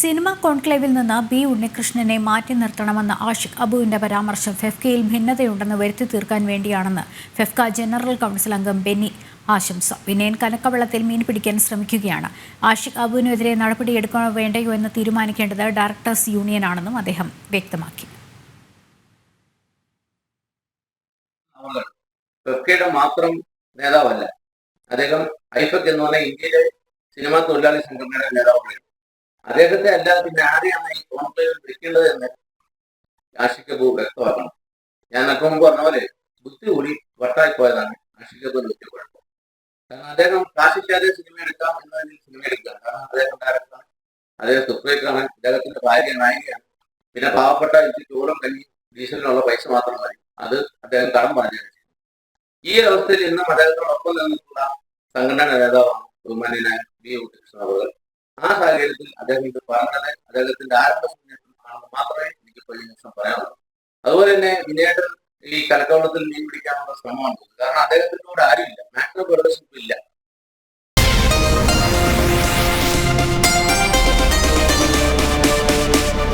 Cinema കോൺക്ലേവിൽ നിന്ന് B ഉണ്ണികൃഷ്ണനെ മാറ്റി നിർത്തണമെന്ന ആഷിഖ് അബുവിന്റെ പരാമർശം ഫെഫ്കയിൽ ഭിന്നതയുണ്ടെന്ന് വരുത്തി തീർക്കാൻ വേണ്ടിയാണെന്ന് ഫെഫ്ക ജനറൽ കൗൺസിൽ അംഗം ബെന്നി ആശംസ. വിനയൻ കനക്കവെള്ളത്തിൽ മീൻ പിടിക്കാൻ ശ്രമിക്കുകയാണ്. ആഷിഖ് അബുവിനെതിരെ നടപടിയെടുക്കണോ വേണ്ടയോ എന്ന് തീരുമാനിക്കേണ്ടത് ഡയറക്ടേഴ്സ് യൂണിയനാണെന്നും അദ്ദേഹം വ്യക്തമാക്കി. മാത്രം നേതാവല്ല. അദ്ദേഹം ഐഫക് എന്ന് പറഞ്ഞ ഇന്ത്യയിലെ സിനിമാ തൊഴിലാളി സംഘടനയുടെ നേതാവ് കൂടിയാണ് അദ്ദേഹത്തെ അല്ലാതെ പിന്നെ ആരെയാണ് ഈ കോൺക്ലേവിൽ വിളിക്കേണ്ടത് എന്ന് ആഷിഖ് അബു വ്യക്തമാക്കണം. ഞാൻ അപ്പം പറഞ്ഞ പോലെ ബുദ്ധി കൂടി വട്ടായി പോയതാണ് ആഷിഖ് കപൂർ വലിയ കുഴപ്പം കാരണം അദ്ദേഹം കാശിക്കാതെ സിനിമ എടുക്കാം എന്നതിൽ സിനിമ എടുക്കുകയാണ് കാരണം അദ്ദേഹം ഡയറക്ടറാണ് അദ്ദേഹം സുപ്രീക്കാണ് അദ്ദേഹത്തിന്റെ ഭാര്യ നായികയാണ്. പിന്നെ പാവപ്പെട്ട എനിക്ക് ചോറും കഞ്ഞി ഡീസലിനുള്ള പൈസ മാത്രം മതി. അത് അദ്ദേഹം കടം പറഞ്ഞു ഈ അവസ്ഥയിൽ ഇന്നും അദ്ദേഹത്തോടൊപ്പം നിന്നിട്ടുള്ള സംഘടനാ നേതാവാണ് ബഹുമാനായ ബി ഉണ്ണികൃഷ്ണൻ അവർ ആ സാഹചര്യത്തിൽ അദ്ദേഹം ഇത് പറഞ്ഞത് അദ്ദേഹത്തിന്റെ ആരംഭ ആണെന്ന് മാത്രമേ എനിക്ക് ഇപ്പോൾ ഈ നിമിഷം പറയാനുള്ളൂ. അതുപോലെ തന്നെ വിനേട്ടൻ ഈ കലക്കവളത്തിൽ മീൻ പിടിക്കാനുള്ള ശ്രമമാണ് കാരണം അദ്ദേഹത്തിന്റെ കൂടെ ആരുമില്ല ഇല്ല